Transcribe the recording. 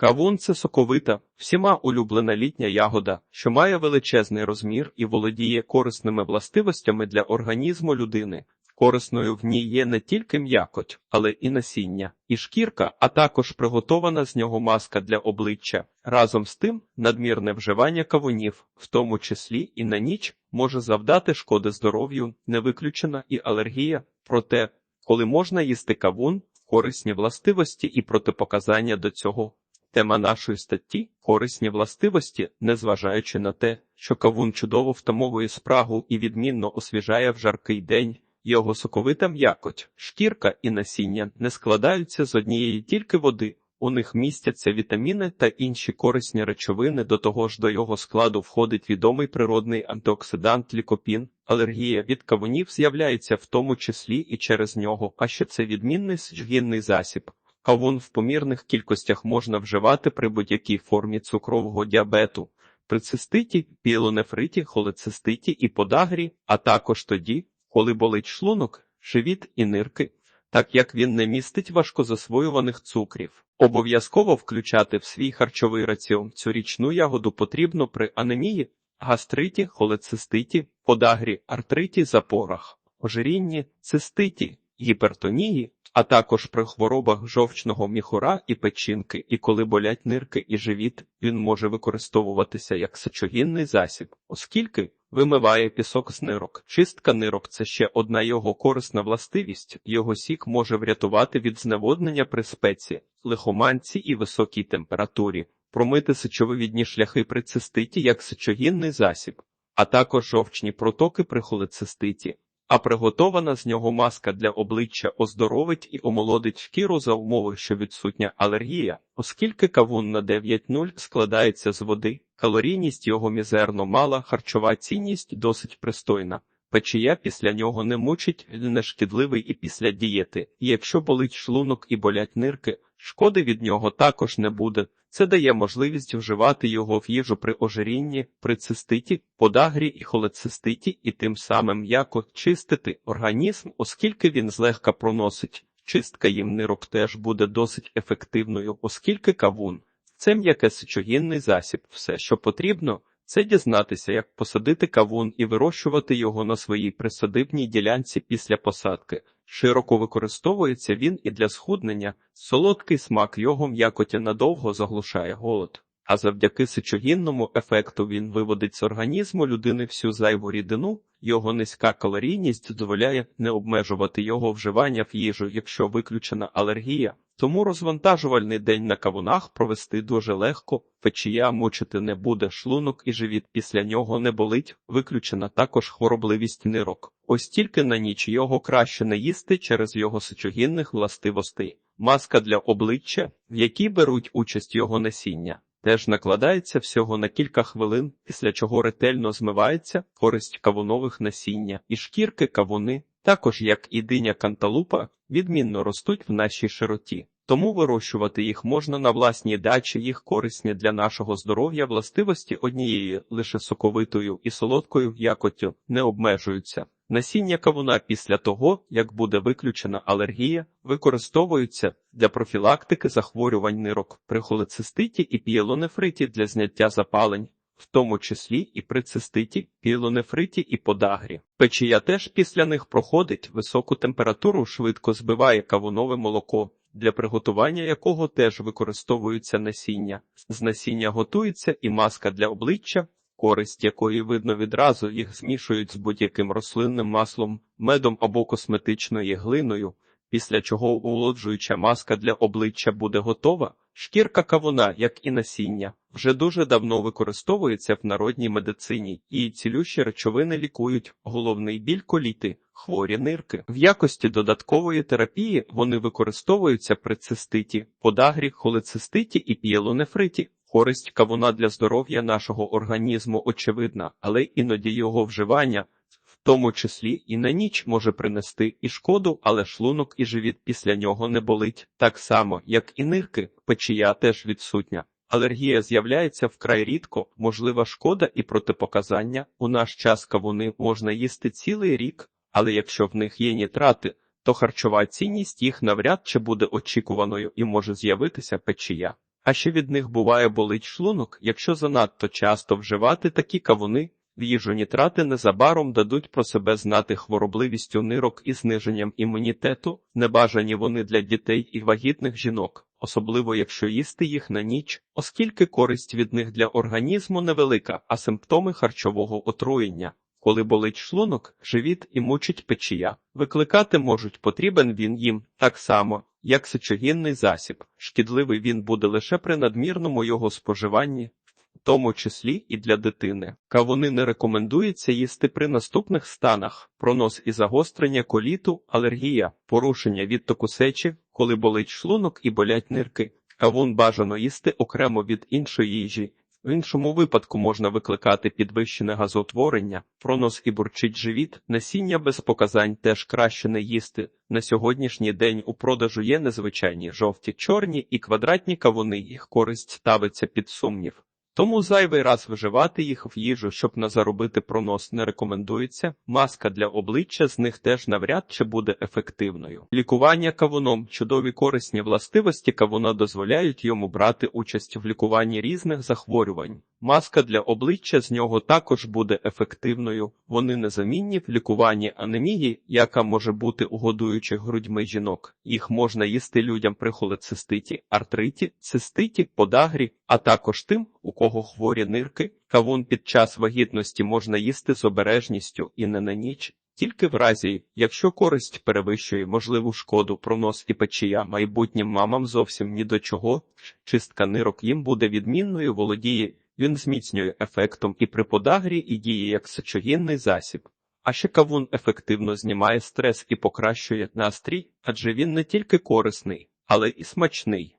Кавун це соковита, всіма улюблена літня ягода, що має величезний розмір і володіє корисними властивостями для організму людини. Корисною в ній є не тільки м'якоть, але і насіння, і шкірка, а також приготована з нього маска для обличчя. Разом з тим, надмірне вживання кавунів, в тому числі і на ніч, може завдати шкоди здоров'ю, не виключена і алергія. Проте, коли можна їсти кавун, корисні властивості і протипоказання до цього. Тема нашої статті корисні властивості, незважаючи на те, що кавун чудово втамовує спрагу і відмінно освіжає в жаркий день. Його соковита м'якоть, шкірка і насіння не складаються з однієї тільки води. У них містяться вітаміни та інші корисні речовини. До того ж до його складу входить відомий природний антиоксидант лікопін. Алергія від кавунів з'являється в тому числі і через нього, а ще це відмінний сжгінний засіб. Кавун в помірних кількостях можна вживати при будь-якій формі цукрового діабету, при циститі, пілонефриті, холециститі і подагрі, а також тоді, коли болить шлунок, живіт і нирки, так як він не містить важкозасвоюваних цукрів. Обов'язково включати в свій харчовий раціон цю ягоду потрібно при анемії, гастриті, холециститі, подагрі, артриті, запорах, ожирінні, циститі, гіпертонії, а також при хворобах жовчного міхура і печінки, і коли болять нирки і живіт, він може використовуватися як сечогінний засіб, оскільки вимиває пісок з нирок. Чистка нирок це ще одна його корисна властивість. Його сік може врятувати від зневоднення при спеці, лихоманці і високій температурі, промити сечовивідні шляхи при циститі як сечогінний засіб, а також жовчні протоки при холециститі. А приготована з нього маска для обличчя оздоровить і омолодить шкіру за умови, що відсутня алергія, оскільки кавун на 9.0 складається з води, калорійність його мізерно мала, харчова цінність досить пристойна. Печія після нього не мучить, не шкідливий і після дієти, і якщо болить шлунок і болять нирки, шкоди від нього також не буде. Це дає можливість вживати його в їжу при ожирінні, при циститі, подагрі і холециститі, і тим самим м'яко чистити організм, оскільки він злегка проносить. Чистка їм нирок теж буде досить ефективною, оскільки кавун це м'яке сечогінний засіб. Все, що потрібно, це дізнатися, як посадити кавун і вирощувати його на своїй присадибній ділянці після посадки. Широко використовується він і для схуднення, солодкий смак його м'якоті надовго заглушає голод, а завдяки сечогінному ефекту він виводить з організму людини всю зайву рідину, його низька калорійність дозволяє не обмежувати його вживання в їжу, якщо виключена алергія. Тому розвантажувальний день на кавунах провести дуже легко, печія мучити не буде, шлунок і живіт після нього не болить, виключена також хворобливість нирок. Ось тільки на ніч його краще не їсти через його сечогінних властивостей. Маска для обличчя, в якій беруть участь його насіння, теж накладається всього на кілька хвилин, після чого ретельно змивається користь кавунових насіння і шкірки кавуни, також як і диня канталупа, відмінно ростуть в нашій широті. Тому вирощувати їх можна на власній дачі, їх корисні для нашого здоров'я властивості однієї лише соковитою і солодкою якоттю не обмежуються. Насіння кавуна після того, як буде виключена алергія, використовуються для профілактики захворювань нирок при холециститі і пієлонефриті для зняття запалень, в тому числі і при циститі, пієлонефриті і подагрі. Печія теж після них проходить високу температуру, швидко збиває кавунове молоко, для приготування якого теж використовуються насіння. З насіння готується і маска для обличчя, користь якої видно відразу їх змішують з будь-яким рослинним маслом, медом або косметичною глиною, після чого улоджуюча маска для обличчя буде готова. Шкірка кавуна, як і насіння, вже дуже давно використовується в народній медицині, і цілющі речовини лікують головний біль коліти, хворі нирки. В якості додаткової терапії вони використовуються при циститі, подагрі, холециститі і пієлонефриті. Користь кавуна для здоров'я нашого організму очевидна, але іноді його вживання, в тому числі і на ніч, може принести і шкоду, але шлунок і живіт після нього не болить, так само, як і нирки, печія теж відсутня. Алергія з'являється вкрай рідко, можлива шкода і протипоказання. У наш час кавуни можна їсти цілий рік, але якщо в них є нітрати, то харчова цінність їх навряд чи буде очікуваною і може з'явитися печія. А ще від них буває болить шлунок, якщо занадто часто вживати такі кавуни. В їжу нітрати незабаром дадуть про себе знати хворобливістю нирок і зниженням імунітету, небажані вони для дітей і вагітних жінок, особливо якщо їсти їх на ніч, оскільки користь від них для організму невелика, а симптоми харчового отруєння. Коли болить шлунок, живіт і мучить печія, викликати можуть потрібен він їм так само, як сечогінний засіб. Шкідливий він буде лише при надмірному його споживанні, в тому числі і для дитини. Кавуни не рекомендується їсти при наступних станах: пронос і загострення коліту, алергія, порушення відтоку сечі, коли болить шлунок і болять нирки. Кавун бажано їсти окремо від іншої їжі. В іншому випадку можна викликати підвищене газоутворення, пронос і бурчить живіт, насіння без показань теж краще не їсти. На сьогоднішній день у продажу є незвичайні жовті, чорні і квадратні кавуни, їх користь ставиться під сумнів. Тому зайвий раз вживати їх в їжу, щоб не заробити пронос, не рекомендується. Маска для обличчя з них теж навряд чи буде ефективною. Лікування кавуном чудові корисні властивості кавуна дозволяють йому брати участь в лікуванні різних захворювань. Маска для обличчя з нього також буде ефективною. Вони незамінні в лікуванні анемії, яка може бути у грудьми жінок. Їх можна їсти людям при холециститі, артриті, циститі, подагрі, а також тим, у кого хворі нирки. Кавун під час вагітності можна їсти з обережністю і не на ніч. Тільки в разі, якщо користь перевищує можливу шкоду, пронос і печія майбутнім мамам зовсім ні до чого, чистка нирок їм буде відмінною володіє, він зміцнює ефектом і при подагрі і діє як сечогінний засіб. А ще кавун ефективно знімає стрес і покращує настрій, адже він не тільки корисний, але і смачний.